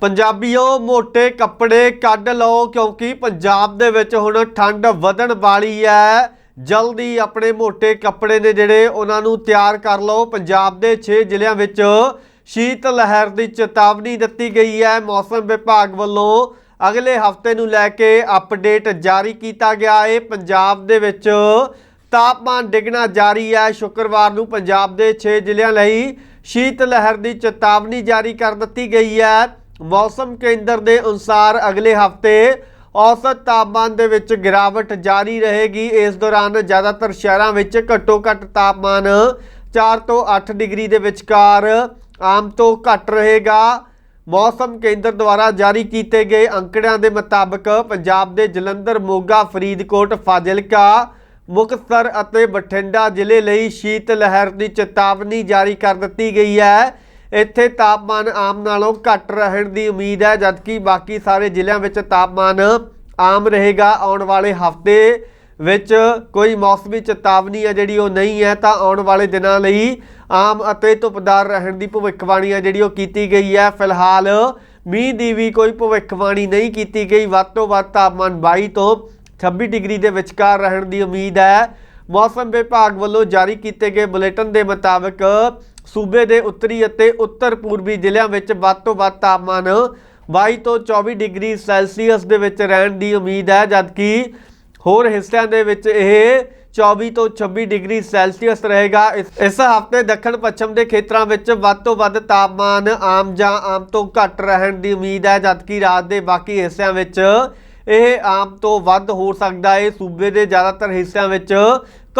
ਪੰਜਾਬੀਓ ਮੋٹے ਕੱਪੜੇ ਕੱਢ ਲਓ ਕਿਉਂਕਿ ਪੰਜਾਬ ਦੇ ਵਿੱਚ ਹੁਣ ਠੰਡ ਵਧਣ ਵਾਲੀ ਹੈ। ਜਲਦੀ ਆਪਣੇ ਮੋٹے ਕੱਪੜੇ ਨੇ ਜਿਹੜੇ ਉਹਨਾਂ ਨੂੰ ਤਿਆਰ ਕਰ ਲਓ। ਪੰਜਾਬ ਦੇ 6 ਜ਼ਿਲ੍ਹਿਆਂ ਵਿੱਚ ਸ਼ੀਤ ਲਹਿਰ ਦੀ ਚੇਤਾਵਨੀ ਦਿੱਤੀ ਗਈ ਹੈ। ਮੌਸਮ ਵਿਭਾਗ ਵੱਲੋਂ ਅਗਲੇ ਹਫ਼ਤੇ ਨੂੰ ਲੈ ਕੇ ਅਪਡੇਟ ਜਾਰੀ ਕੀਤਾ ਗਿਆ ਹੈ। ਪੰਜਾਬ ਦੇ ਵਿੱਚ ਤਾਪਮਾਨ ਡਿੱਗਣਾ ਜਾਰੀ ਹੈ। ਸ਼ੁੱਕਰਵਾਰ ਨੂੰ ਪੰਜਾਬ ਦੇ 6 ਜ਼ਿਲ੍ਹਿਆਂ ਲਈ ਸ਼ੀਤ ਲਹਿਰ ਦੀ ਚੇਤਾਵਨੀ ਜਾਰੀ ਕਰ ਦਿੱਤੀ ਗਈ ਹੈ। ਮੌਸਮ ਕੇਂਦਰ ਦੇ ਅਨੁਸਾਰ ਅਗਲੇ ਹਫ਼ਤੇ ਔਸਤ ਤਾਪਮਾਨ ਦੇ ਵਿੱਚ ਗਿਰਾਵਟ ਜਾਰੀ ਰਹੇਗੀ। ਇਸ ਦੌਰਾਨ ਜ਼ਿਆਦਾਤਰ ਸ਼ਹਿਰਾਂ ਵਿੱਚ ਘੱਟੋ ਘੱਟ ਤਾਪਮਾਨ 4 ਤੋਂ 8 ਡਿਗਰੀ ਦੇ ਵਿਚਕਾਰ ਆਮ ਤੋਂ ਘੱਟ ਰਹੇਗਾ। ਮੌਸਮ ਕੇਂਦਰ ਦੁਆਰਾ ਜਾਰੀ ਕੀਤੇ ਗਏ ਅੰਕੜਿਆਂ ਦੇ ਮੁਤਾਬਕ ਪੰਜਾਬ ਦੇ ਜਲੰਧਰ, ਮੋਗਾ, ਫਰੀਦਕੋਟ, ਫਾਜ਼ਿਲਕਾ, ਮੁਕਤਸਰ ਅਤੇ ਬਠਿੰਡਾ ਜ਼ਿਲ੍ਹੇ ਲਈ ਸ਼ੀਤ ਲਹਿਰ ਦੀ ਚੇਤਾਵਨੀ ਜਾਰੀ ਕਰ ਦਿੱਤੀ ਗਈ ਹੈ। ਇੱਥੇ ਤਾਪਮਾਨ ਆਮ ਨਾਲੋਂ ਘੱਟ ਰਹਿਣ ਦੀ ਉਮੀਦ ਹੈ, ਜਦਕਿ ਬਾਕੀ ਸਾਰੇ ਜ਼ਿਲ੍ਹਿਆਂ ਵਿੱਚ ਤਾਪਮਾਨ ਆਮ ਰਹੇਗਾ। ਆਉਣ ਵਾਲੇ ਹਫ਼ਤੇ ਵਿੱਚ ਕੋਈ ਮੌਸਮੀ ਚੇਤਾਵਨੀ ਹੈ ਜਿਹੜੀ ਉਹ ਨਹੀਂ ਹੈ, ਤਾਂ ਆਉਣ ਵਾਲੇ ਦਿਨਾਂ ਲਈ ਆਮ ਅਤੇ ਧੁੱਪਦਾਰ ਰਹਿਣ ਦੀ ਭਵਿੱਖਬਾਣੀ ਹੈ ਜਿਹੜੀ ਉਹ ਕੀਤੀ ਗਈ ਹੈ। ਫਿਲਹਾਲ ਮੀਂਹ ਦੀ ਵੀ ਕੋਈ ਭਵਿੱਖਬਾਣੀ ਨਹੀਂ ਕੀਤੀ ਗਈ। ਵੱਧ ਤੋਂ ਵੱਧ ਤਾਪਮਾਨ 22 ਤੋਂ 26 ਡਿਗਰੀ ਦੇ ਵਿਚਕਾਰ ਰਹਿਣ ਦੀ ਉਮੀਦ ਹੈ। ਮੌਸਮ ਵਿਭਾਗ ਵੱਲੋਂ ਜਾਰੀ ਕੀਤੇ ਗਏ ਬੁਲੇਟਿਨ ਦੇ ਮੁਤਾਬਕ ਸੂਬੇ ਦੇ ਉੱਤਰੀ ਅਤੇ ਉੱਤਰ ਪੂਰਬੀ ਜ਼ਿਲ੍ਹਿਆਂ ਵਿੱਚ ਵੱਧ ਤੋਂ ਵੱਧ ਤਾਪਮਾਨ 22 ਤੋਂ 24 ਡਿਗਰੀ ਸੈਲਸੀਅਸ ਦੇ ਵਿੱਚ ਰਹਿਣ ਦੀ ਉਮੀਦ ਹੈ, ਜਦਕਿ ਹੋਰ ਹਿੱਸਿਆਂ ਦੇ ਵਿੱਚ ਇਹ 24 ਤੋਂ 26 ਡਿਗਰੀ ਸੈਲਸੀਅਸ ਰਹੇਗਾ। ਇਸ ਹਫ਼ਤੇ ਦੱਖਣ ਪੱਛਮ ਦੇ ਖੇਤਰਾਂ ਵਿੱਚ ਵੱਧ ਤੋਂ ਵੱਧ ਤਾਪਮਾਨ ਆਮ ਜਾਂ ਆਮ ਤੋਂ ਘੱਟ ਰਹਿਣ ਦੀ ਉਮੀਦ ਹੈ, ਜਦਕਿ ਰਾਤ ਦੇ ਬਾਕੀ ਹਿੱਸਿਆਂ ਵਿੱਚ ਇਹ ਆਮ ਤੋਂ ਵੱਧ ਹੋ ਸਕਦਾ ਹੈ। ਸੂਬੇ ਦੇ ਜ਼ਿਆਦਾਤਰ ਹਿੱਸਿਆਂ ਵਿੱਚ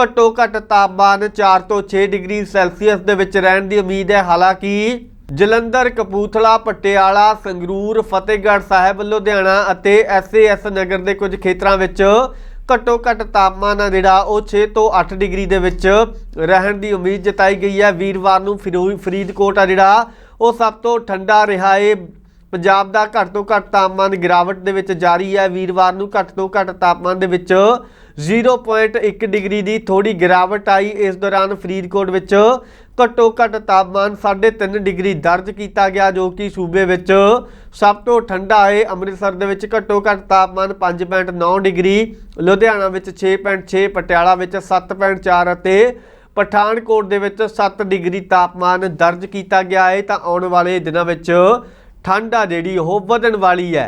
ਘੱਟੋ ਘੱਟ ਤਾਪਮਾਨ 4 ਤੋਂ 6 ਡਿਗਰੀ ਸੈਲਸੀਅਸ ਦੇ ਵਿੱਚ ਰਹਿਣ ਦੀ ਉਮੀਦ ਹੈ। ਹਾਲਾਂਕਿ ਜਲੰਧਰ ਕਪੂਥਲਾ ਪਟਿਆਲਾ, ਸੰਗਰੂਰ, ਫਤਿਹਗੜ੍ਹ ਸਾਹਿਬ, ਲੁਧਿਆਣਾ ਅਤੇ ਐਸਏਐਸ ਨਗਰ ਦੇ ਕੁਝ ਖੇਤਰਾਂ ਵਿੱਚ ਘੱਟੋ ਘੱਟ ਤਾਪਮਾਨ ਆ ਜਿਹੜਾ ਉਹ 6 ਤੋਂ 8 ਡਿਗਰੀ ਦੇ ਵਿੱਚ ਰਹਿਣ ਦੀ ਉਮੀਦ ਜਤਾਈ ਗਈ ਹੈ। ਵੀਰਵਾਰ ਨੂੰ ਫਿਰੋ- ਫਰੀਦਕੋਟ ਆ ਜਿਹੜਾ, ਉਹ ਸਭ ਤੋਂ ਠੰਡਾ ਰਿਹਾ ਏ ਪੰਜਾਬ ਦਾ ਘੱਟ ਤੋਂ ਘੱਟ ਤਾਪਮਾਨ ਗਿਰਾਵਟ ਦੇ ਵਿੱਚ ਜਾਰੀ ਹੈ। ਵੀਰਵਾਰ ਨੂੰ ਘੱਟ ਤੋਂ ਘੱਟ ਤਾਪਮਾਨ ਦੇ ਵਿੱਚ 0.1 ਡਿਗਰੀ ਦੀ ਥੋੜੀ ਗਿਰਾਵਟ ਆਈ। ਇਸ ਦੌਰਾਨ ਫਰੀਦਕੋਟ ਵਿੱਚ ਘੱਟੋ ਘੱਟ ਤਾਪਮਾਨ 3.5 ਡਿਗਰੀ ਦਰਜ ਕੀਤਾ ਗਿਆ, ਜੋ ਕਿ ਸੂਬੇ ਵਿੱਚ ਸਭ ਤੋਂ ਠੰਡਾ ਹੈ। ਅੰਮ੍ਰਿਤਸਰ ਦੇ ਵਿੱਚ ਘੱਟੋ ਘੱਟ ਤਾਪਮਾਨ 5.9 ਡਿਗਰੀ, ਲੁਧਿਆਣਾ ਵਿੱਚ 6.6 ਪਟਿਆਲਾ ਵਿੱਚ 7.4 ਅਤੇ ਪਠਾਨਕੋਟ ਦੇ ਵਿੱਚ 7 ਡਿਗਰੀ ਤਾਪਮਾਨ ਦਰਜ ਕੀਤਾ ਗਿਆ ਹੈ। ਤਾਂ ਆਉਣ ਵਾਲੇ ਦਿਨਾਂ ਵਿੱਚ ਠੰਡ ਆ ਜਿਹੜੀ ਉਹ ਵਧਣ ਵਾਲੀ ਹੈ।